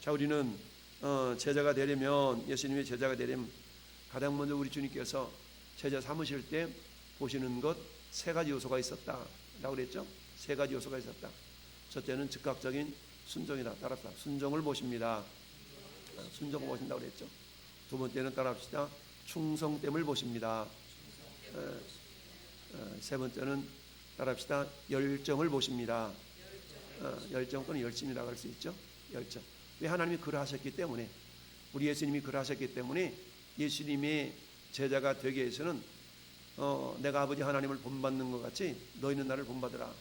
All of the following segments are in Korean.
자 우리는 어, 제자가 되려면 예수님의 제자가 되려면 가장 먼저 우리 주님께서 제자 삼으실 때 보시는 것 세 가지 요소가 있었다라고 그랬죠. 세 가지 요소가 있었다. 첫째는 즉각적인 순종이다. 따라합시다. 순종을 보십니다. 아, 순종을 보신다고 그랬죠. 두 번째는 따라합시다. 충성됨을 보십니다. 어, 어, 세 번째는 따라합시다. 열정을 보십니다. 어, 열정 또는 열심이라고 할 수 있죠. 열정. 왜 하나님이 그러하셨기 때문에 우리 예수님이 그러하셨기 때문에 예수님의 제자가 되기 위해서는 어, 내가 아버지 하나님을 본받는 것 같이 너희는 나를 본받으라.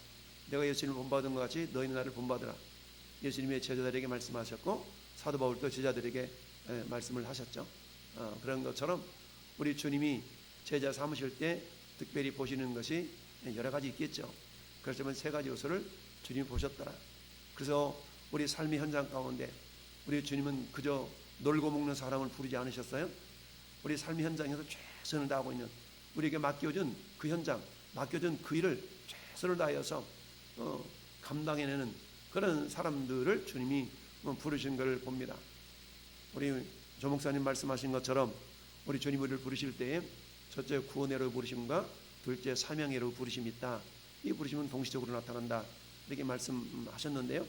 내가 예수님을 본받은 것 같이 너희는 나를 본받으라. 예수님의 제자들에게 말씀하셨고 사도 바울도 제자들에게 에, 말씀을 하셨죠. 어, 그런 것처럼 우리 주님이 제자 삼으실 때 특별히 보시는 것이 여러 가지 있겠죠. 그렇지만 세 가지 요소를 주님이 보셨더라. 그래서 우리 삶의 현장 가운데 우리 주님은 그저 놀고 먹는 사람을 부르지 않으셨어요? 우리 삶의 현장에서 최선을 다하고 있는 우리에게 맡겨준 그 현장, 맡겨준 그 일을 최선을 다하여서 어, 감당해내는 그런 사람들을 주님이 어, 부르신 것을 봅니다. 우리 조 목사님 말씀하신 것처럼 우리 주님 우리를 부르실 때에 첫째 구원회로 부르심과 둘째 사명회로 부르심이 있다. 이 부르심은 동시적으로 나타난다. 이렇게 말씀하셨는데요.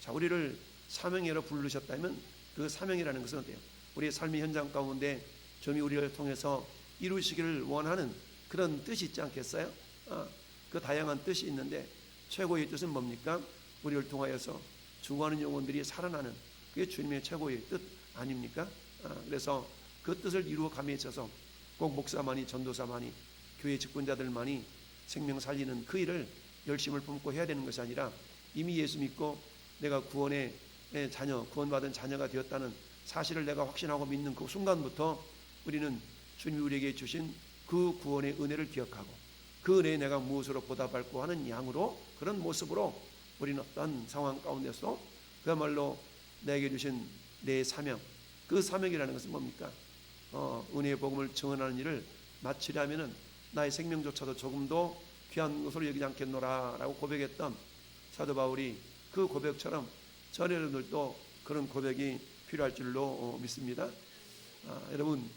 자, 우리를 사명회로 부르셨다면 그 사명이라는 것은 어때요? 우리의 삶의 현장 가운데 주님이 우리를 통해서 이루시기를 원하는 그런 뜻이 있지 않겠어요? 아, 그 다양한 뜻이 있는데 최고의 뜻은 뭡니까? 우리를 통하여서 죽어가는 영혼들이 살아나는 그게 주님의 최고의 뜻 아닙니까? 아, 그래서 그 뜻을 이루어 감에 있어서 꼭 목사만이 전도사만이 교회 직분자들만이 생명 살리는 그 일을 열심을 품고 해야 되는 것이 아니라 이미 예수 믿고 내가 구원의 자녀, 구원받은 자녀가 되었다는 사실을 내가 확신하고 믿는 그 순간부터 우리는 주님이 우리에게 주신 그 구원의 은혜를 기억하고 그 은혜에 내가 무엇으로 보답할고 하는 양으로 그런 모습으로 우리는 어떤 상황 가운데서 그야말로 내게 주신 내 사명 그 사명이라는 것은 뭡니까? 어, 은혜의 복음을 증언하는 일을 마치려면은 나의 생명조차도 조금도 귀한 것으로 여기지 않겠노라라고 고백했던 사도 바울이 그 고백처럼 전 여러분들도 그런 고백이 필요할 줄로 어, 믿습니다. 아, 여러분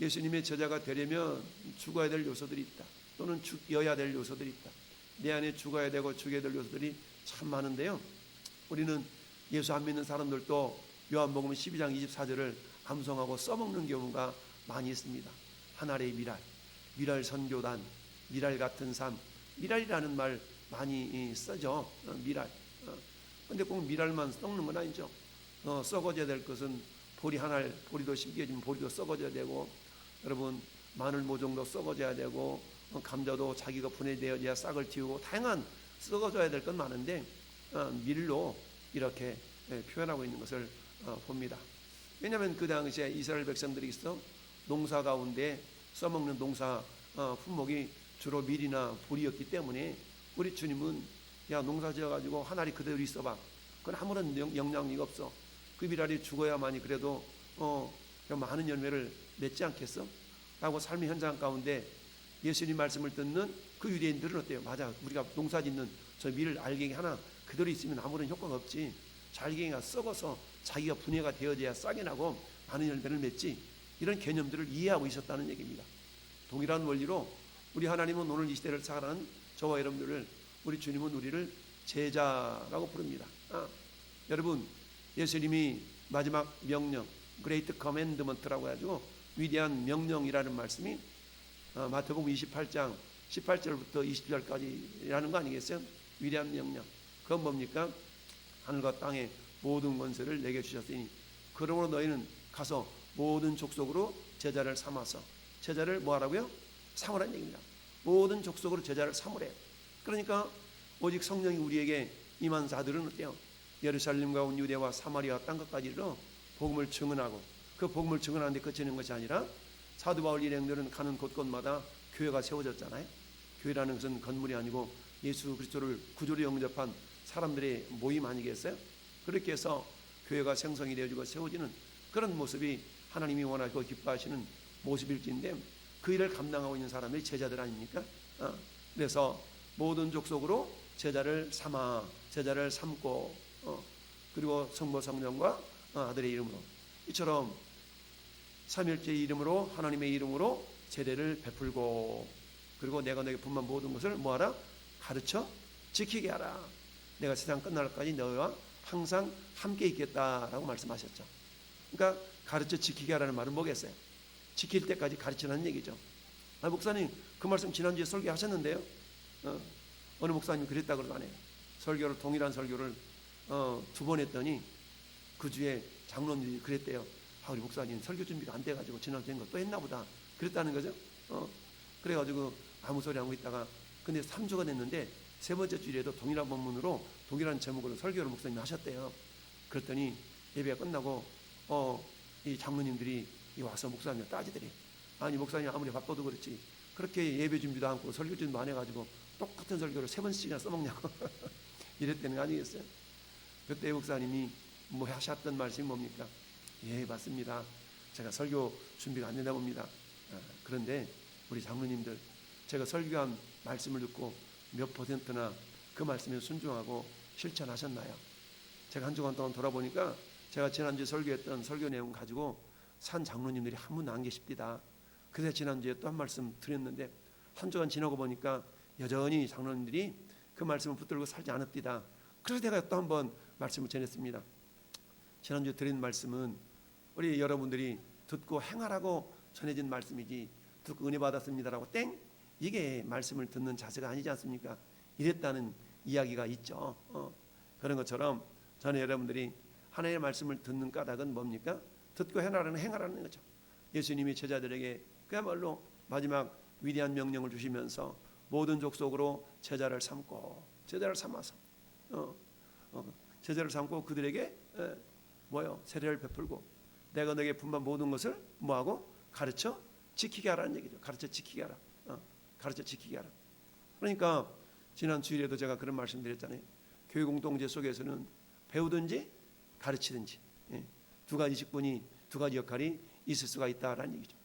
예수님의 제자가 되려면 죽어야 될 요소들이 있다. 또는 죽여야 될 요소들이 있다. 내 안에 죽어야 되고 죽여야 될 요소들이 참 많은데요. 우리는 예수 안 믿는 사람들도 요한복음 12장 24절을 암송하고 써먹는 경우가 많이 있습니다. 하나의 미랄, 미랄 선교단, 미랄 같은 삶, 미랄이라는 말 많이 쓰죠. 어, 미랄. 근데 꼭 미랄만 썩는 건 아니죠. 어, 썩어져야 될 것은 보리 하나, 보리도 심겨지면 보리도 썩어져야 되고, 여러분 마늘 모종도 썩어져야 되고, 어, 감자도 자기가 분해되어야 싹을 틔우고 다양한 썩어져야 될 건 많은데 어, 밀로 이렇게 예, 표현하고 있는 것을 어, 봅니다. 왜냐하면 그 당시에 이스라엘 백성들이 있어 농사 가운데 써먹는 농사 어, 품목이 주로 밀이나 보리였기 때문에 우리 주님은 야 농사 지어가지고 한 알이 그대로 있어봐. 그건 아무런 영 향력이 없어. 그 밀알이 죽어야만이 그래도 어, 많은 열매를 맺지 않겠어? 라고 삶의 현장 가운데 예수님 말씀을 듣는 그 유대인들은 어때요? 맞아. 우리가 농사 짓는 저 밀 알갱이 하나 그대로 있으면 아무런 효과가 없지. 잘갱이가 썩어서 자기가 분해가 되어져야 싹이 나고 많은 열매를 맺지. 이런 개념들을 이해하고 있었다는 얘기입니다. 동일한 원리로 우리 하나님은 오늘 이 시대를 살아가는 저와 여러분들을 우리 주님은 우리를 제자라고 부릅니다. 아, 여러분 예수님이 마지막 명령, 그레이트 커맨드먼트라고 해가지고 위대한 명령이라는 말씀이 어, 마태복음 28장 18절부터 20절까지라는 거 아니겠어요? 위대한 명령. 그건 뭡니까? 하늘과 땅의 모든 권세를 내게 주셨으니 그러므로 너희는 가서 모든 족속으로 제자를 삼아서 제자를 뭐 하라고요? 삼으라는 얘기입니다. 모든 족속으로 제자를 삼으래. 그러니까 오직 성령이 우리에게 임한 자들은 어때요? 예루살렘과 온 유대와 사마리아 땅 끝까지 이르러 복음을 증언하고 그 복음을 증언하는데 그치는 것이 아니라 사도 바울 일행들은 가는 곳곳마다 교회가 세워졌잖아요. 교회라는 것은 건물이 아니고 예수 그리스도를 구조로 영접한 사람들의 모임 아니겠어요? 그렇게 해서 교회가 생성이 되어지고 세워지는 그런 모습이 하나님이 원하고 기뻐하시는 모습일진데 그 일을 감당하고 있는 사람이 제자들 아닙니까? 어, 그래서 모든 족속으로 제자를 삼아 제자를 삼고 어, 그리고 성모 성령과 어, 아들의 이름으로. 이처럼 삼일째 이름으로 하나님의 이름으로 제례를 베풀고 그리고 내가 너에게 분만 모든 것을 뭐하라? 가르쳐 지키게 하라. 내가 세상 끝날까지 너와 항상 함께 있겠다라고 말씀하셨죠. 그러니까 가르쳐 지키게 하라는 말은 뭐겠어요? 지킬 때까지 가르치라는 얘기죠. 아 목사님 그 말씀 지난주에 설교하셨는데요 어, 어느 목사님 그랬다 그러다네요 설교를 동일한 설교를 어, 두 번 했더니 그 주에 장로님들이 그랬대요. 아, 우리 목사님 설교 준비가 안 돼가지고 지난 주에 또 했나 보다. 그랬다는 거죠. 어, 그래가지고 아무 소리 하고 있다가 근데 3주가 됐는데 세 번째 주일에도 동일한 본문으로 동일한 제목으로 설교를 목사님이 하셨대요. 그랬더니 예배가 끝나고 어, 이 장로님들이 이 와서 목사님 따지더래. 아니 목사님 아무리 바빠도 그렇지 그렇게 예배 준비도 않고 설교 준비도 안 해가지고 똑같은 설교를 세 번씩이나 써먹냐고 이랬다는 거 아니겠어요? 그때 목사님이 뭐 하셨던 말씀이 뭡니까? 예, 맞습니다. 제가 설교 준비가 안 되다 봅니다. 아, 그런데 우리 장로님들 제가 설교한 말씀을 듣고 몇 퍼센트나 그 말씀에 순종하고 실천하셨나요? 제가 한 주간 동안 돌아보니까 제가 지난주에 설교했던 설교 내용 가지고 산 장로님들이 한 분도 안 계십니다. 그래서 지난주에 또 한 말씀 드렸는데 한 주간 지나고 보니까 여전히 장로님들이 그 말씀을 붙들고 살지 않았디다. 그래서 제가 또 한번 말씀을 전했습니다. 지난주에 드린 말씀은 우리 여러분들이 듣고 행하라고 전해진 말씀이지 듣고 은혜 받았습니다라고 땡 이게 말씀을 듣는 자세가 아니지 않습니까? 이랬다는 이야기가 있죠. 어, 그런 것처럼 저는 여러분들이 하나님의 말씀을 듣는 까닭은 뭡니까? 듣고 행하라는 행하라는 거죠. 예수님이 제자들에게 그야말로 마지막 위대한 명령을 주시면서 모든 족속으로 제자를 삼고 제자를 삼아서 어, 어, 제자를 삼고 그들에게 에, 뭐요 세례를 베풀고 내가 너에게 분반 모든 것을 뭐하고 가르쳐 지키게 하라는 얘기죠. 가르쳐 지키게 하라. 어, 가르쳐 지키게 하라. 그러니까 지난 주일에도 제가 그런 말씀드렸잖아요. 교육 공동체 속에서는 배우든지 가르치든지 예, 두 가지 직분이 두 가지 역할이 있을 수가 있다라는 얘기죠.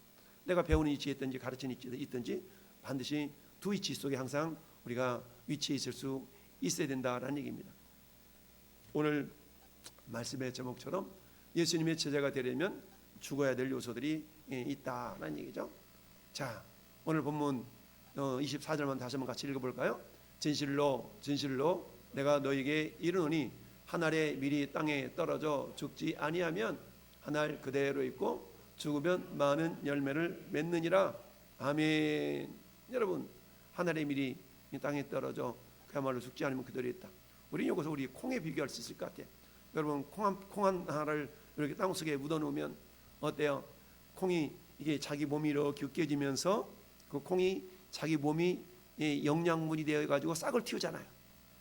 내가 배우는 위치에 있든지 가르치는 위치에 있든지 반드시 두 위치 속에 항상 우리가 위치에 있을 수 있어야 된다라는 얘기입니다. 오늘 말씀의 제목처럼 예수님의 제자가 되려면 죽어야 될 요소들이 예, 있다라는 얘기죠. 자, 오늘 본문 24절만 다시 한번 같이 읽어볼까요? 진실로 진실로 내가 너에게 이르노니 한 알에 미리 땅에 떨어져 죽지 아니하면 한 알 그대로 있고 죽으면 많은 열매를 맺느니라. 아멘. 여러분 한 알에 미리 땅에 떨어져 그야말로 죽지 않으면 그대로 있다. 우리 여기서 우리 콩에 비교할 수 있을 것 같아요. 여러분 콩한 알을 이렇게 땅 속에 묻어 놓으면 어때요? 콩이 이게 자기 몸이 이렇게 으깨지면서 그 콩이 자기 몸이 영양분이 되어 가지고 싹을 틔우잖아요.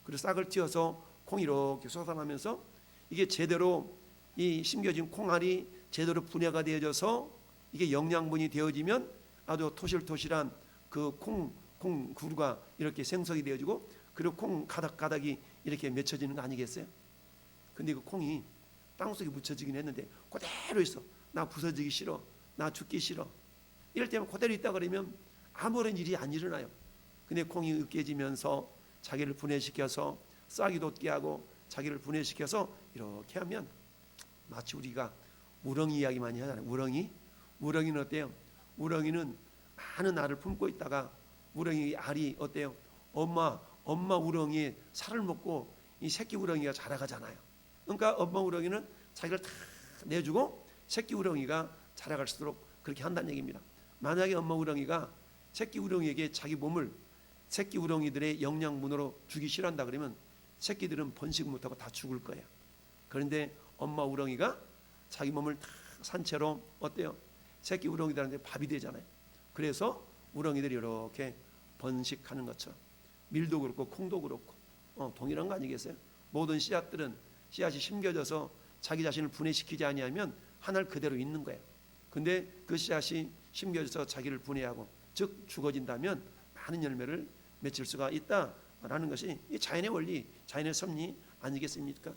그래서 싹을 틔워서 콩이 이렇게 솟아나면서 이게 제대로 이 심겨진 콩알이 제대로 분해가 되어져서 이게 영양분이 되어지면 아주 토실토실한 그 콩 콩 구루가 이렇게 생성이 되어지고 그리고 콩 가닥 가닥이 이렇게 맺혀지는 거 아니겠어요? 근데 그 콩이 땅속에 묻혀지긴 했는데 그대로 있어. 나 부서지기 싫어. 나 죽기 싫어. 이럴 때면 그대로 있다 그러면 아무런 일이 안 일어나요. 근데 콩이 으깨지면서 자기를 분해시켜서 싹이 돋게 하고 자기를 분해시켜서 이렇게 하면 마치 우리가 우렁이 이야기 많이 하잖아요. 우렁이. 우렁이는 어때요? 우렁이는 많은 알을 품고 있다가 우렁이 알이 어때요? 엄마 엄마 우렁이에 살을 먹고 이 새끼 우렁이가 자라가잖아요. 그러니까 엄마 우렁이는 자기를 다 내주고 새끼 우렁이가 자라갈수록 그렇게 한다는 얘기입니다. 만약에 엄마 우렁이가 새끼 우렁이에게 자기 몸을 새끼 우렁이들의 영양분으로 주기 싫어한다 그러면 새끼들은 번식 못하고 다 죽을 거예요. 그런데 엄마 우렁이가 자기 몸을 다 산채로 어때요? 새끼 우렁이들한테 밥이 되잖아요. 그래서 우렁이들이 이렇게 번식하는 것처럼 밀도 그렇고 콩도 그렇고 어, 동일한 거 아니겠어요? 모든 씨앗들은 씨앗이 심겨져서 자기 자신을 분해시키지 아니하면 하늘 그대로 있는 거예요. 근데 그 씨앗이 심겨져서 자기를 분해하고 즉 죽어진다면 많은 열매를 맺을 수가 있다라는 것이 이 자연의 원리, 자연의 섭리 아니겠습니까?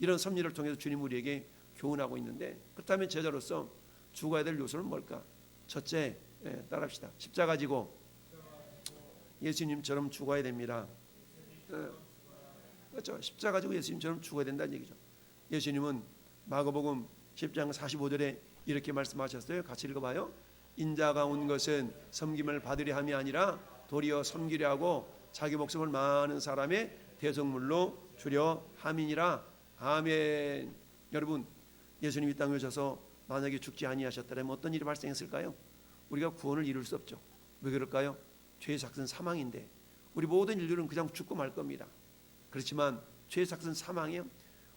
이런 섭리를 통해서 주님 우리에게 교훈하고 있는데 그렇다면 제자로서 죽어야 될 요소는 뭘까? 첫째, 예, 따라합시다. 십자가 지고 예수님처럼 죽어야 됩니다. 예, 그렇죠. 십자가 지고 예수님처럼 죽어야 된다는 얘기죠. 예수님은 마가복음 10장 45절에 이렇게 말씀하셨어요. 같이 읽어봐요. 인자가 온 것은 섬김을 받으려 함이 아니라 도리어 섬기려 하고 자기 목숨을 많은 사람의 대성물로 주려 함이니라. 아멘. 여러분 예수님이 땅에 오셔서 만약에 죽지 아니하셨다면 어떤 일이 발생했을까요? 우리가 구원을 이룰 수 없죠. 왜 그럴까요? 죄의 삭은 사망인데 우리 모든 인류는 그냥 죽고 말 겁니다. 그렇지만 죄의 삭은 사망이요.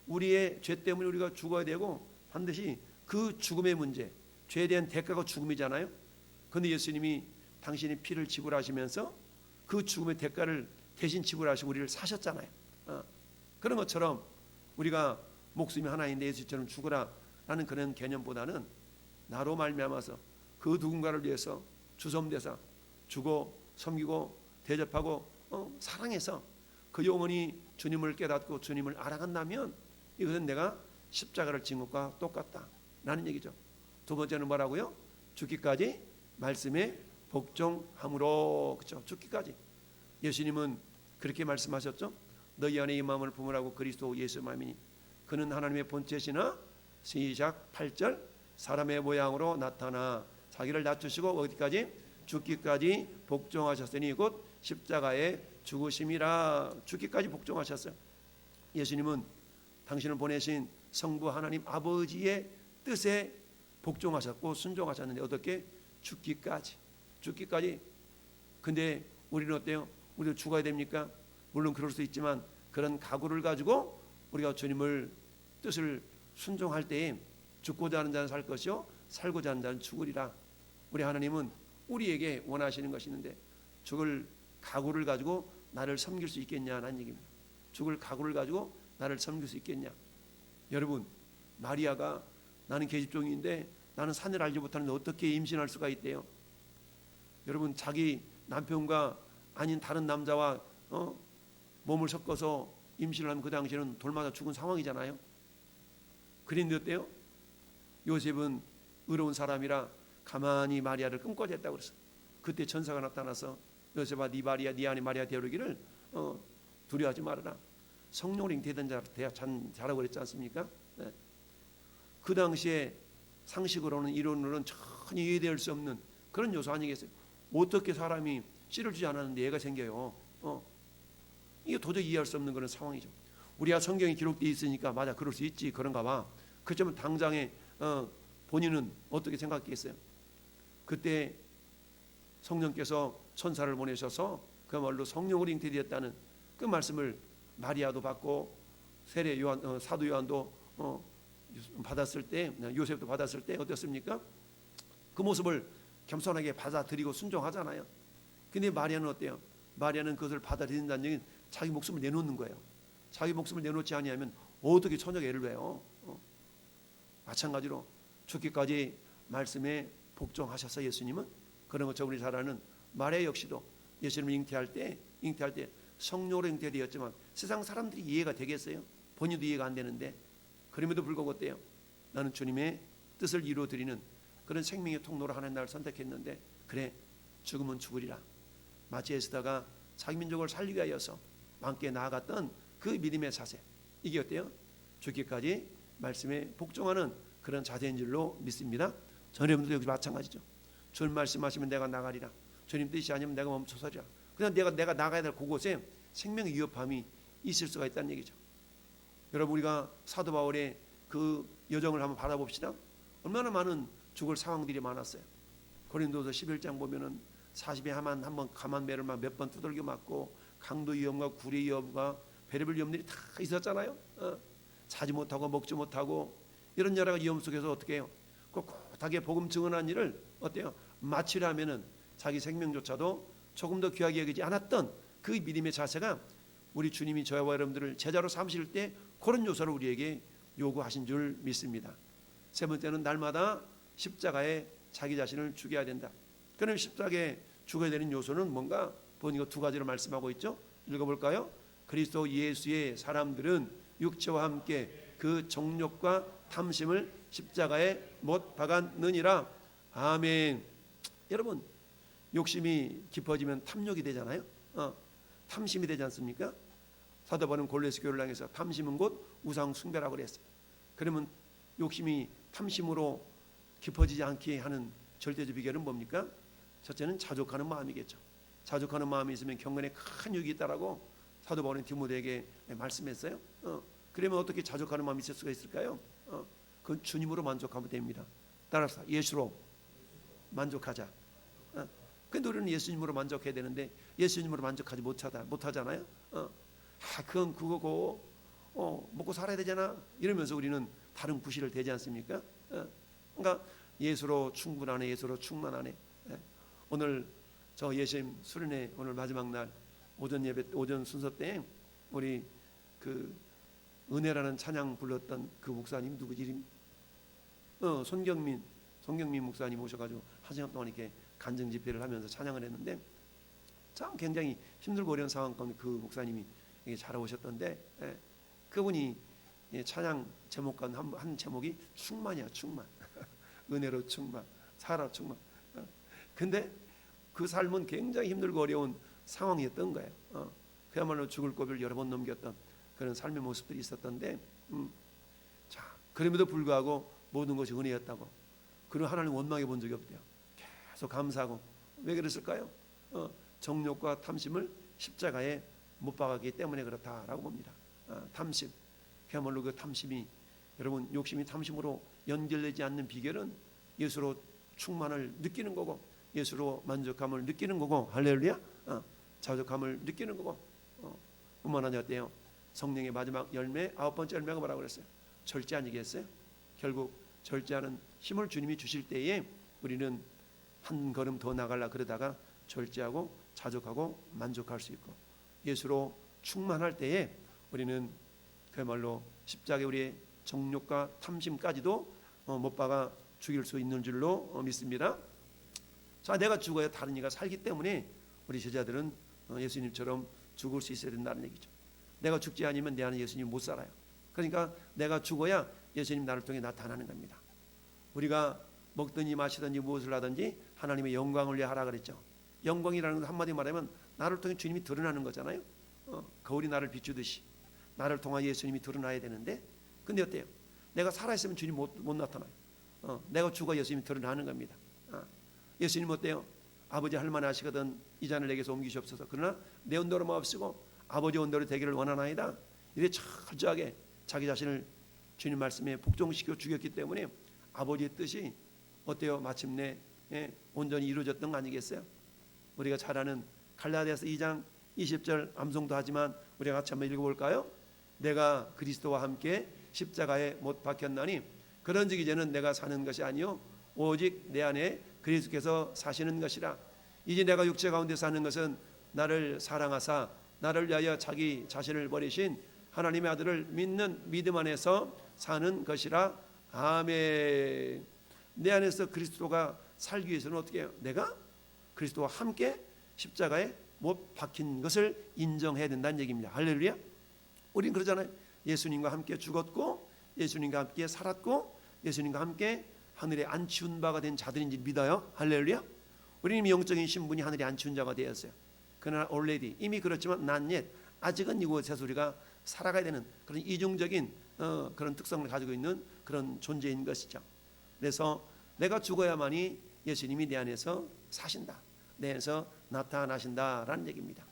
우리의 죄 때문에 우리가 죽어야 되고 반드시 그 죽음의 문제, 죄에 대한 대가가 죽음이잖아요. 그런데 예수님이 당신이 피를 지불하시면서 그 죽음의 대가를 대신 지불하시고 우리를 사셨잖아요. 어. 그런 것처럼 우리가 목숨이 하나인데 예수처럼 죽으라라는 그런 개념보다는 나로 말미암아서 그 누군가를 위해서 주섬대사 주고 섬기고 대접하고 어, 사랑해서 그 영혼이 주님을 깨닫고 주님을 알아간다면 이것은 내가 십자가를 진 것과 똑같다라는 얘기죠. 두 번째는 뭐라고요? 죽기까지 말씀에 복종함으로 그렇죠. 죽기까지 예수님은 그렇게 말씀하셨죠. 너희 안에 이 마음을 품으라고 그리스도 예수 마음이니 그는 하나님의 본체시나 시작 8절 사람의 모양으로 나타나 자기를 낮추시고 어디까지 죽기까지 복종하셨으니 곧 십자가에 죽으심이라 죽기까지 복종하셨어요. 예수님은 당신을 보내신 성부 하나님 아버지의 뜻에 복종하셨고 순종하셨는데 어떻게 죽기까지 죽기까지 근데 우리는 어때요? 우리도 죽어야 됩니까? 물론 그럴 수 있지만 그런 각오를 가지고 우리가 주님을 뜻을 순종할 때에 죽고자 하는 자는 살 것이요 살고자 하는 자는 죽으리라. 우리 하나님은 우리에게 원하시는 것이 있는데 죽을 각오를 가지고 나를 섬길 수 있겠냐는 얘기입니다. 죽을 각오를 가지고 나를 섬길 수 있겠냐? 여러분 마리아가 나는 계집종인데 나는 산을 알지 못하는데 어떻게 임신할 수가 있대요? 여러분 자기 남편과 아닌 다른 남자와 어? 몸을 섞어서 임신을 하면 그 당시에는 돌마다 죽은 상황이잖아요. 그런데 어때요? 요셉은 의로운 사람이라 가만히 마리아를 했다고 그랬어. 그때 천사가 나타나서 요셉아 네 마리아 네 안에 마리아 되어르기를 어, 두려워하지 말아라. 성령을 잉태된 자 대학 자라고 그랬지 않습니까? 네. 그 당시에 상식으로는 이론으로는 전혀 이해될 수 없는 그런 요소 아니겠어요? 어떻게 사람이 씨를 주지 않았는데 애가 생겨요? 어. 이게 도저히 이해할 수 없는 그런 상황이죠. 우리가 성경에 기록되어 있으니까 맞아 그럴 수 있지 그런가 봐. 그렇지만 당장에 어, 본인은 어떻게 생각했겠어요? 그때 성령께서 천사를 보내셔서 그야말로 성령으로 잉태되었다는 그 말씀을 마리아도 받고 세례 요한 어, 사도 요한도 어, 받았을 때 요셉도 받았을 때 어땠습니까? 그 모습을 겸손하게 받아들이고 순종하잖아요. 근데 마리아는 어때요? 마리아는 그것을 받아들인다는 얘기는 자기 목숨을 내놓는 거예요. 자기 목숨을 내놓지 아니하면 어떻게 천적 애를 왜요? 어. 마찬가지로 죽기까지 말씀에 복종하셔서 예수님은 그런 것처럼 우리 잘 아는 마리아 역시도 예수님을 잉태할 때 잉태할 때 성령으로 잉태되었지만 세상 사람들이 이해가 되겠어요? 본인도 이해가 안 되는데 그럼에도 불구하고 어때요? 나는 주님의 뜻을 이루어 드리는 그런 생명의 통로로 하나님 나를 선택했는데 그래 죽으면 죽으리라 마치 에스더가 자기 민족을 살리기 위하여서 왕께 나아갔던 그 믿음의 자세 이게 어때요? 죽기까지 말씀에 복종하는 그런 자세인 줄로 믿습니다. 저는 여러분도 여기 마찬가지죠. 주님 말씀하시면 내가 나가리라. 주님 뜻이 아니면 내가 멈춰서리라. 그냥 내가 내가 나가야 될 그곳에 생명의 위협함이 있을 수가 있다는 얘기죠. 여러분 우리가 사도 바울의 그 여정을 한번 바라봅시다. 얼마나 많은 죽을 상황들이 많았어요. 고린도서 11장 보면은 40에 하만 한번 가만 배를 몇번 두들겨 맞고 강도 위험과 구리 위험과 베레벨 위험들이 다 있었잖아요. 어. 자지 못하고 먹지 못하고 이런 여러 가지 위험 속에서 어떻게 해요? 꿋 꿋하게 복음 증언한 일을 어때요? 마치려면은 자기 생명조차도 조금 더 귀하게 여기지 않았던 그 믿음의 자세가 우리 주님이 저와 여러분들을 제자로 삼실 때 그런 요소를 우리에게 요구하신 줄 믿습니다. 세 번째는 날마다 십자가에 자기 자신을 죽여야 된다. 그럼 십자가에 죽어야 되는 요소는 뭔가 보니까 두 가지로 말씀하고 있죠. 읽어볼까요? 그리스도 예수의 사람들은 육체와 함께 그 정욕과 탐심을 십자가에 못 박았느니라. 아멘. 여러분 욕심이 깊어지면 탐욕이 되잖아요. 어, 탐심이 되지 않습니까? 사도 바울은 골로새 교회를 향해서 탐심은 곧 우상 숭배라고 그랬어요. 그러면 욕심이 탐심으로 깊어지지 않게 하는 절대적 비결은 뭡니까? 첫째는 자족하는 마음이겠죠. 자족하는 마음이 있으면 경건에 큰 유익이 있다라고 사도 바울은 디모데에게 말씀했어요. 어, 그러면 어떻게 자족하는 마음이 있을 수가 있을까요? 어, 그건 주님으로 만족하면 됩니다. 따라서 예수로 만족하자. 어, 근데 우리는 예수님으로 만족해야 되는데 예수님으로 만족하지 못하다 못하잖아요. 어, 아, 그건 그거고 어, 먹고 살아야 되잖아. 이러면서 우리는 다른 구실을 대지 않습니까? 어, 그러니까 예수로 충분하네, 예수로 충만하네. 예. 오늘 저 예수님 수련회 오늘 마지막 날 오전 예배 오전 순서 때 우리 그 은혜라는 찬양 불렀던 그 목사님 누구지 이름? 어 손경민 손경민 목사님 오셔가지고 한 시간 동안 이렇게 간증 집회를 하면서 찬양을 했는데 참 굉장히 힘들고 어려운 상황 가운데 그 목사님이 이게 잘 오셨던데 예, 그분이 예, 찬양 제목 가운데 한, 한 제목이 충만이야 충만 은혜로 충만 살아 충만 어. 근데 그 삶은 굉장히 힘들고 어려운 상황이었던 거예요. 어, 그야말로 죽을 고비를 여러 번 넘겼던 그런 삶의 모습들이 있었던데, 음, 자 그럼에도 불구하고 모든 것이 은혜였다고. 그리고 하나님 원망해 본 적이 없대요. 계속 감사하고 왜 그랬을까요? 어, 정욕과 탐심을 십자가에 못 박았기 때문에 그렇다라고 봅니다. 아, 탐심, 그야말로 그 탐심이 여러분 욕심이 탐심으로 연결되지 않는 비결은 예수로 충만을 느끼는 거고 예수로 만족함을 느끼는 거고 할렐루야 어, 자족함을 느끼는 거고 어, 뿐만 아니라 어때요 성령의 마지막 열매 아홉 번째 열매가 뭐라고 그랬어요 절제 아니겠어요 결국 절제하는 힘을 주님이 주실 때에 우리는 한 걸음 더 나가려 그러다가 절제하고 자족하고 만족할 수 있고 예수로 충만할 때에 우리는 그야말로 십자가에 우리의 정욕과 탐심까지도 어, 못 박아 죽일 수 있는 줄로 어, 믿습니다. 자, 내가 죽어야 다른 이가 살기 때문에 우리 제자들은 어, 예수님처럼 죽을 수 있어야 된다는 얘기죠. 내가 죽지 않으면 내 안에 예수님 못 살아요. 그러니까 내가 죽어야 예수님 나를 통해 나타나는 겁니다. 우리가 먹든지 마시든지 무엇을 하든지 하나님의 영광을 위해 하라 그랬죠. 영광이라는 건 한마디 말하면 나를 통해 주님이 드러나는 거잖아요. 어, 거울이 나를 비추듯이 나를 통하 예수님이 드러나야 되는데 근데 어때요? 내가 살아있으면 주님 못, 못 나타나요. 어, 내가 죽어 예수님이 드러나는 겁니다. 어. 예수님 어때요? 아버지 할만 하시거든 이 잔을 내게서 옮기시옵소서. 그러나 내 온도로 마옵시고 아버지 온도로 되기를 원하나이다. 이래 철저하게 자기 자신을 주님 말씀에 복종시켜 죽였기 때문에 아버지의 뜻이 어때요? 마침내 예, 온전히 이루어졌던 거 아니겠어요? 우리가 잘 아는 갈라디아서 2장 20절 암송도 하지만 우리가 같이 한번 읽어볼까요? 내가 그리스도와 함께 십자가에 못 박혔나니 그런즉 이제는 내가 사는 것이 아니요 오직 내 안에 그리스도께서 사시는 것이라 이제 내가 육체 가운데 사는 것은 나를 사랑하사 나를 위하여 자기 자신을 버리신 하나님의 아들을 믿는 믿음 안에서 사는 것이라 아멘 내 안에서 그리스도가 살기 위해서는 어떻게 해요? 내가 그리스도와 함께 십자가에 못 박힌 것을 인정해야 된다는 얘기입니다 할렐루야 우린 그러잖아요 예수님과 함께 죽었고 예수님과 함께 살았고 예수님과 함께 하늘에 안치운 바가 된 자들인지 믿어요. 할렐루야. 우리는 영적인 신분이 하늘에 안치운 자가 되었어요. 그러나 already 이미 그렇지만 난옛 아직은 이곳에서 우리가 살아가야 되는 그런 이중적인 어, 그런 특성을 가지고 있는 그런 존재인 것이죠. 그래서 내가 죽어야만이 예수님이 내 안에서 사신다. 내 안에서 나타나신다라는 얘기입니다.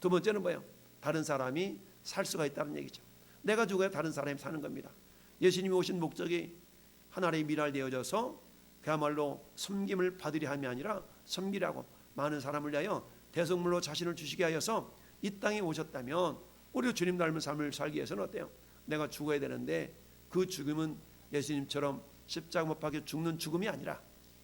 두 번째는 뭐예요? 다른 사람이 살 수가 있다는 얘기죠. 내가 죽어야 다른 사람이 사는 겁니다. 예수님이 오신 목적이 하나님의 미랄되어져서 그야말로 섬김을 받으려 함이 아니라 섬기라고 많은 사람을 위하여 대성물로 자신을 주시게 하여서 이 땅에 오셨다면 우리 주님 닮은 삶을 살기 위해서는 어때요? 내가 죽어야 되는데 그 죽음은 예수님처럼 십자가 못 박혀 죽는 죽음이 아니라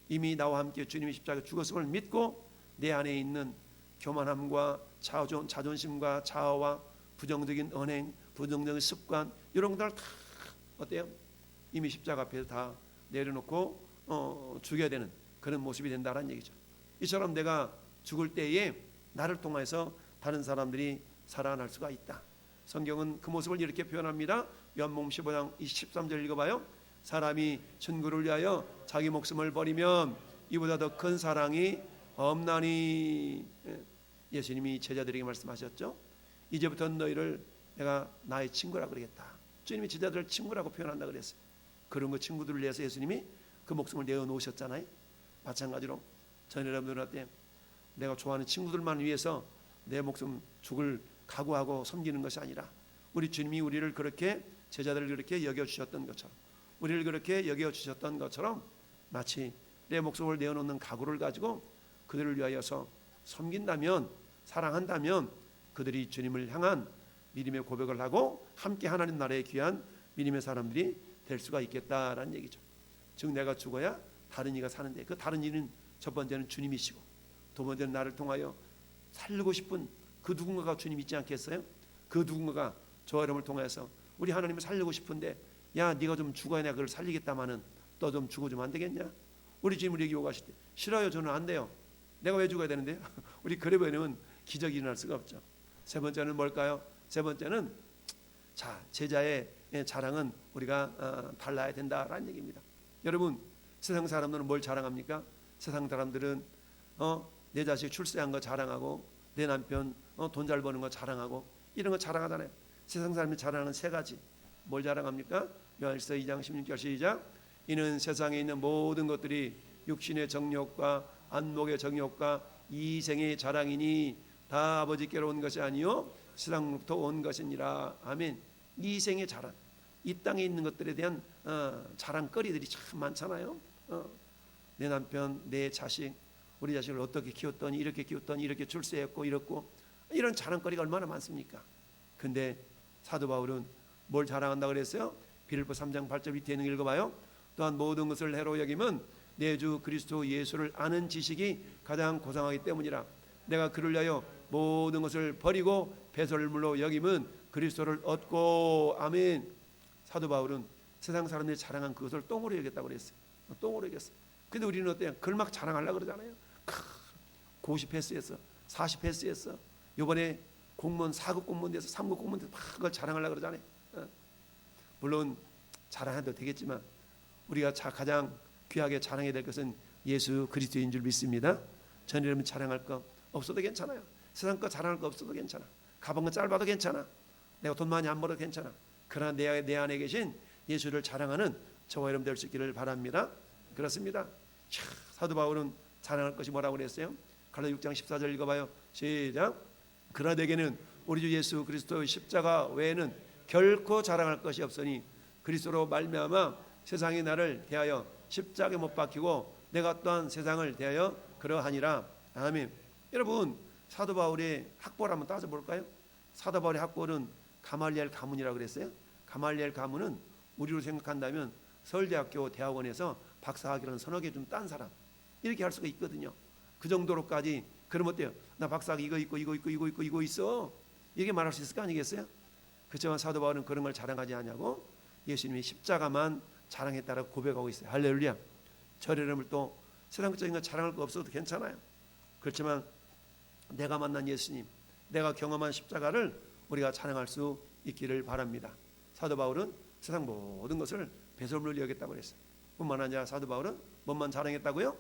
이미 나와 함께 주님이 십자가 죽었음을 믿고 내 안에 있는 교만함과 자존, 자존심과 자아와 부정적인 언행, 부정적인 습관 이런 것들 다 어때요? 이미 십자가 앞에서 다 내려놓고 어, 죽여야 되는 그런 모습이 된다는 얘기죠. 이처럼 내가 죽을 때에 나를 통해서 다른 사람들이 살아날 수가 있다. 성경은 그 모습을 이렇게 표현합니다. 요한복음 15장 23절 읽어봐요. 사람이 친구를 위하여 자기 목숨을 버리면 이보다 더 큰 사랑이 없나니 예, 예수님이 제자들에게 말씀하셨죠. 이제부터 너희를 내가 나의 친구라 그러겠다. 주님이 제자들을 친구라고 표현한다 그랬어요. 그런 거 친구들을 위해서 예수님이 그 목숨을 내어 놓으셨잖아요. 마찬가지로 전 여러분들한테 내가 좋아하는 친구들만 위해서 내 목숨 죽을 각오하고 섬기는 것이 아니라 우리 주님이 우리를 그렇게 제자들을 그렇게 여겨 주셨던 것처럼 우리를 그렇게 여겨 주셨던 것처럼 마치 내 목숨을 내어놓는 각오를 가지고 그들을 위하여서 섬긴다면 사랑한다면 그들이 주님을 향한 믿음의 고백을 하고 함께 하나님 나라의 귀한 믿음의 사람들이 될 수가 있겠다라는 얘기죠. 즉 내가 죽어야 다른 이가 사는데 그 다른 이는 첫 번째는 주님이시고 두 번째는 나를 통하여 살고 싶은 그 누군가가 주님 있지 않겠어요? 그 누군가가 저 이름을 통해서 우리 하나님을 살리고 싶은데 야 네가 좀 죽어야 내가 그걸 살리겠다마는 너 좀 죽어주면 안 되겠냐? 우리 주님 우리에게 요구하실 때 싫어요 저는 안 돼요. 내가 왜 죽어야 되는데? 우리 그래 보면 기적이 일어날 수가 없죠. 세 번째는 뭘까요? 세 번째는 자 제자의 자랑은 우리가 어, 달라야 된다라는 얘기입니다. 여러분 세상 사람들은 뭘 자랑합니까? 세상 사람들은 어, 내 자식 출세한 거 자랑하고 내 남편 어, 돈 잘 버는 거 자랑하고 이런 거 자랑하잖아요. 세상 사람이 자랑하는 세 가지. 뭘 자랑합니까? 요한일서 2장 16절 시작. 이는 세상에 있는 모든 것들이 육신의 정욕과 안목의 정욕과 이생의 자랑이니 다 아버지께로 온 것이 아니요 세상부터 온 것이니라. 아멘. 이생의 자랑. 이 땅에 있는 것들에 대한 어, 자랑거리들이 참 많잖아요. 어, 내 남편 내 자식 우리 자식을 어떻게 키웠더니 이렇게 키웠더니 이렇게 출세했고 이렇고 이런 자랑거리가 얼마나 많습니까? 근데 사도 바울은 뭘 자랑한다 그랬어요? 빌립보 3장 8절 밑에 있는 거 읽어봐요. 또한 모든 것을 해로 여김은 내 주 그리스도 예수를 아는 지식이 가장 고상하기 때문이라. 내가 그를 위하여 모든 것을 버리고 배설물로 여김은 그리스도를 얻고. 아멘. 사도 바울은 세상 사람들이 자랑한 그것을 똥으로 여겼다고 그랬어요. 똥으로 여겼어 근데 우리는 어때요? 그걸 막 자랑하려고 그러잖아요. 크, 고시 패스했어 40 패스했어 요번에 공무원 4급 공무원 돼서 3급 공무원 돼서 막 그걸 자랑하려고 그러잖아요 어. 물론 자랑해도 되겠지만 우리가 자, 가장 귀하게 자랑해야 될 것은 예수 그리스도인 줄 믿습니다. 전 여러분 자랑할 거 없어도 괜찮아요. 세상 거 자랑할 거 없어도 괜찮아. 가방은 짧아도 괜찮아. 내가 돈 많이 안 벌어도 괜찮아. 그러나 내, 내 안에 계신 예수를 자랑하는 저와 여러분 될 수 있기를 바랍니다. 그렇습니다. 차, 사도 바울은 자랑할 것이 뭐라고 그랬어요? 갈라 6장 14절 읽어봐요. 시작. 그러나 내게는 우리 주 예수 그리스도의 십자가 외에는 결코 자랑할 것이 없으니 그리스도로 말미암아 세상이 나를 대하여 십자가에 못 박히고 내가 또한 세상을 대하여 그러하니라. 아멘. 여러분 사도 바울의 학벌 한번 따져 볼까요? 사도 바울의 학벌은 가말리엘 가문이라고 그랬어요. 가말리엘 가문은 우리로 생각한다면 서울대학교 대학원에서 박사학위라는 서너 개 좀 딴 사람 이렇게 할 수가 있거든요. 그 정도로까지 그럼 어때요? 나 박사학위 이거 있고 이거 있고 이거 있고 이거 있어. 이게 말할 수 있을 거 아니겠어요? 그렇지만 사도 바울은 그런 걸 자랑하지 않냐고 예수님이 십자가만 자랑했다라고 고백하고 있어요. 할렐루야. 저 여러분을 또 세상적인 거 자랑할 거 없어도 괜찮아요. 그렇지만 내가 만난 예수님, 내가 경험한 십자가를 우리가 자랑할 수 있기를 바랍니다. 사도 바울은 세상 모든 것을 배설물로 여겼다고 그랬어요. 뿐만 아니라 사도 바울은 뭐만 자랑했다고요?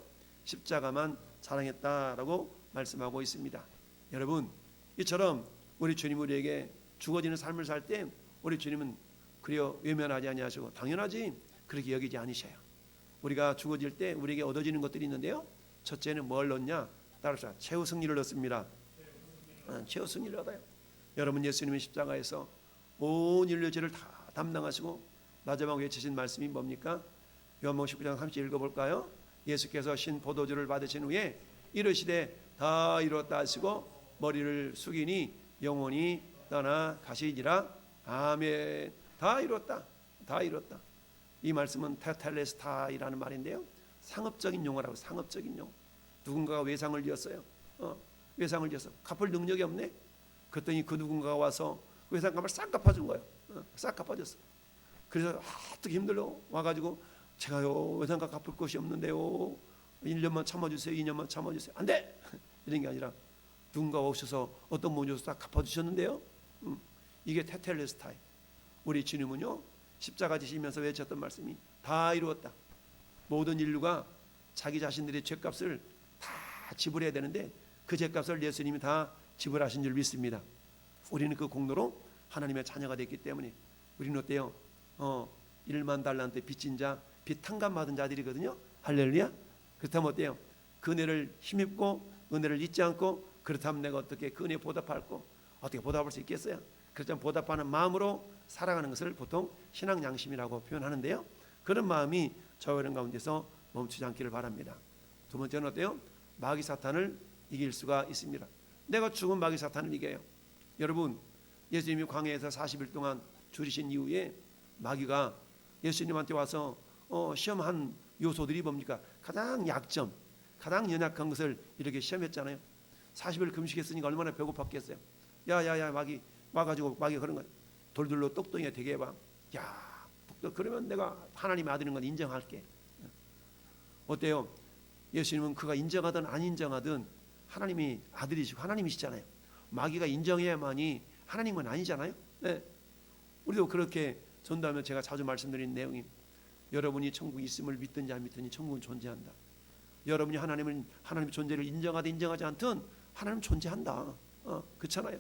십자가만 자랑했다라고 말씀하고 있습니다. 여러분, 이처럼 우리 주님 우리에게 죽어지는 삶을 살 때 우리 주님은 그려 외면하지 아니하시고 당연하지 그렇게 여기지 않으셔요. 우리가 죽어질 때 우리에게 얻어지는 것들이 있는데요. 첫째는 뭘 얻냐? 따라서 최후 승리를 얻습니다. 아, 최후 승리를 얻어요. 여러분 예수님의 십자가에서 온 인류의 죄를 다 담당하시고 마지막 외치신 말씀이 뭡니까? 요한복음 19장 30 읽어볼까요? 예수께서 신 포도주를 받으신 후에 이르시되 다 이뤘다 하시고 머리를 숙이니 영원히 떠나 가시니라. 아멘. 다 이뤘다. 다 이뤘다. 이 말씀은 테텔레스타이라는 말인데요. 상업적인 용어라고 상업적인 용어. 누군가가 외상을 지었어요. 어, 외상을 지어서 갚을 능력이 없네. 그랬더니 그 누군가가 와서 그 외상값을 싹 갚아준 거예요. 어, 싹 갚아줬어. 그래서 어떻게 힘들어. 와가지고 제가요 외상값 갚을 것이 없는데요? 1년만 참아주세요 2년만 참아주세요. 안돼! 이런 게 아니라 누군가 오셔서 어떤 분이 오셔서 다 갚아주셨는데요? 음, 이게 테텔레스타이 우리 주님은요 십자가 지시면서 외쳤던 말씀이 다 이루었다. 모든 인류가 자기 자신들의 죄값을 다 지불해야 되는데 그 죄값을 예수님이 다 지불하신 줄 믿습니다. 우리는 그 공로로 하나님의 자녀가 됐기 때문에 우리는 어때요? 어, 1만 달란트 빚진 자, 빚 탕감 받은 자들이거든요. 할렐루야. 그렇다면 어때요? 그 은혜를 힘입고 은혜를 잊지 않고 그렇다면 내가 어떻게 그 은혜 보답할고 어떻게 보답할 수 있겠어요? 그렇다면 보답하는 마음으로 살아가는 것을 보통 신앙 양심이라고 표현하는데요. 그런 마음이 저와 여러분 가운데서 멈추지 않기를 바랍니다. 두 번째는 어때요? 마귀 사탄을 이길 수가 있습니다. 내가 죽은 마귀 사탄을 이겨요. 여러분 예수님이 광야에서 40일 동안 줄이신 이후에 마귀가 예수님한테 와서 어, 시험한 요소들이 뭡니까? 가장 약점, 가장 연약한 것을 이렇게 시험했잖아요. 40일 금식했으니까 얼마나 배고팠겠어요. 야야야 마귀 와가지고 마귀 그런 거 돌들로 똑똑이가 되게 해봐. 야, 또 그러면 내가 하나님 아들인 건 인정할게. 어때요? 예수님은 그가 인정하든 안 인정하든 하나님이 아들이시고 하나님이시잖아요. 마귀가 인정해야만이 하나님은 아니잖아요. 네. 우리도 그렇게 전도하면 제가 자주 말씀드린 내용이 여러분이 천국 있음을 믿든지 안 믿든지 천국은 존재한다. 여러분이 하나님을 하나님 존재를 인정하든 인정하지 않든 하나님 존재한다. 어, 그렇잖아요.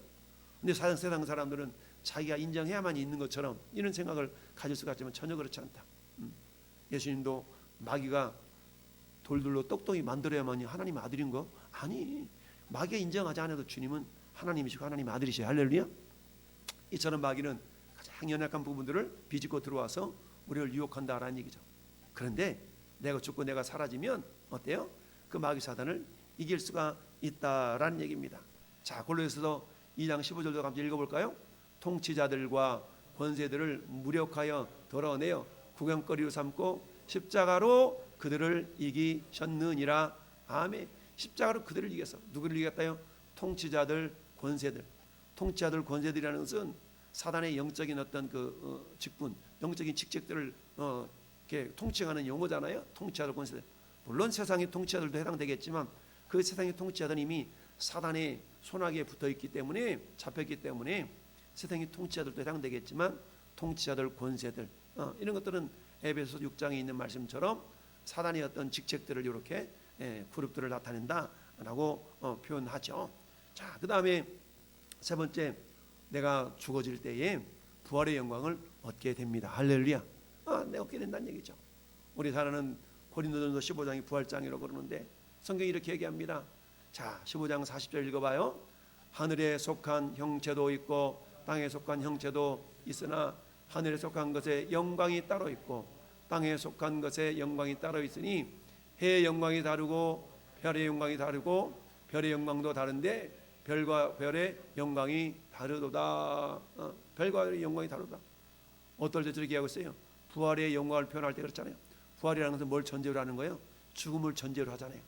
근데 사실 세상 사람들은 자기가 인정해야만 있는 것처럼 이런 생각을 가질 수가 있지만 전혀 그렇지 않다. 음. 예수님도 마귀가 돌들로 똑똑히 만들어야만이 하나님 아들인 거 아니 마귀가 인정하지 않아도 주님은 하나님이시고 하나님 아들이시요 할렐루야. 이처럼 마귀는 가장 연약한 부분들을 비집고 들어와서 우리를 유혹한다라는 얘기죠. 그런데 내가 죽고 내가 사라지면 어때요? 그 마귀 사단을 이길 수가 있다라는 얘기입니다. 자, 골로새서 2장 15절도 함께 읽어볼까요? 통치자들과 권세들을 무력하여 덜어내어 구경거리로 삼고 십자가로 그들을 이기셨느니라. 아멘. 십자가로 그들을 이겼어. 누구를 이겼다요? 통치자들, 권세들. 통치자들, 권세들이라는 것은 사단의 영적인 어떤 그 어, 직분, 영적인 직책들을 어, 이렇게 통치하는 용어잖아요. 통치자들, 권세들. 물론 세상의 통치자들도 해당되겠지만 그 세상의 통치자들은 이미 사단의 손아귀에 붙어 있기 때문에 잡혔기 때문에 세상의 통치자들도 해당되겠지만 통치자들, 권세들 어, 이런 것들은 에베소 6장에 있는 말씀처럼 사단의 어떤 직책들을 이렇게 예, 그룹들을 나타낸다라고 어, 표현하죠. 자, 그 다음에 세 번째 내가 죽어질 때에 부활의 영광을 얻게 됩니다. 할렐루야. 아, 내가 얻게 된다는 얘기죠. 우리 사랑하는 고린도전서 15장이 부활장이라고 그러는데 성경이 이렇게 얘기합니다. 자, 15장 40절 읽어봐요. 하늘에 속한 형체도 있고 땅에 속한 형체도 있으나 하늘에 속한 것에 영광이 따로 있고 땅에 속한 것에 영광이 따로 있으니 해의 영광이 다르고 별의 영광이 다르고 별의 영광도 다른데 별과 별의 영광이 다르도다. 어, 별과 별의 영광이 다르다. 어떨 때 저렇게 하고 있어요? 부활의 영광을 표현할 때 그렇잖아요. 부활이라는 것은 뭘 전제로 하는 거예요? 죽음을 전제로 하잖아요.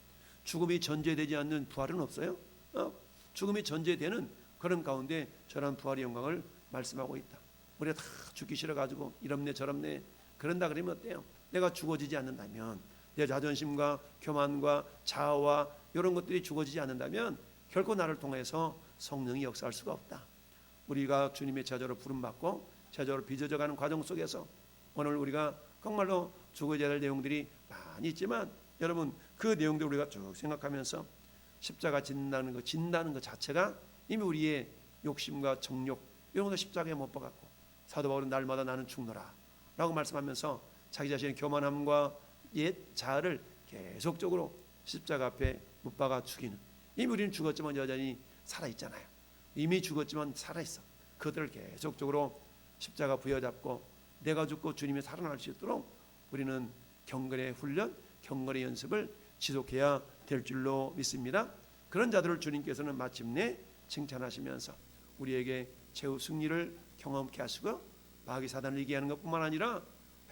죽음이 전제되지 않는 부활은 없어요. 어? 죽음이 전제되는 그런 가운데 저런 부활의 영광을 말씀하고 있다. 우리가 다 죽기 싫어가지고 이럽네 저럽네 그런다 그러면 어때요? 내가 죽어지지 않는다면 내 자존심과 교만과 자아와 이런 것들이 죽어지지 않는다면 결코 나를 통해서 성령이 역사할 수가 없다. 우리가 주님의 제자로 부름받고 제자로 빚어져가는 과정 속에서 오늘 우리가 정말로 죽어져야 될 내용들이 많이 있지만 여러분 그 내용들 우리가 쭉 생각하면서 십자가 짓는다는 것, 진다는 것 자체가 이미 우리의 욕심과 정욕 이런 것도 십자가에 못 박았고 사도 바울은 날마다 나는 죽노라라고 말씀하면서 자기 자신의 교만함과 옛 자아를 계속적으로 십자가 앞에 못 박아 죽이는 이미 우리는 죽었지만 여전히 살아 있잖아요. 이미 죽었지만 살아 있어. 그들을 계속적으로 십자가 부여잡고 내가 죽고 주님이 살아날 수 있도록 우리는 경건의 훈련, 경건의 연습을 지속해야 될 줄로 믿습니다. 그런 자들을 주님께서는 마침내 칭찬하시면서 우리에게 최후 승리를 경험케 하시고 마귀 사단을 이기하는 것뿐만 아니라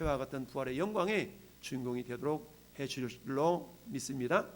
회와 같은 부활의 영광의 주인공이 되도록 해 주실 줄로 믿습니다.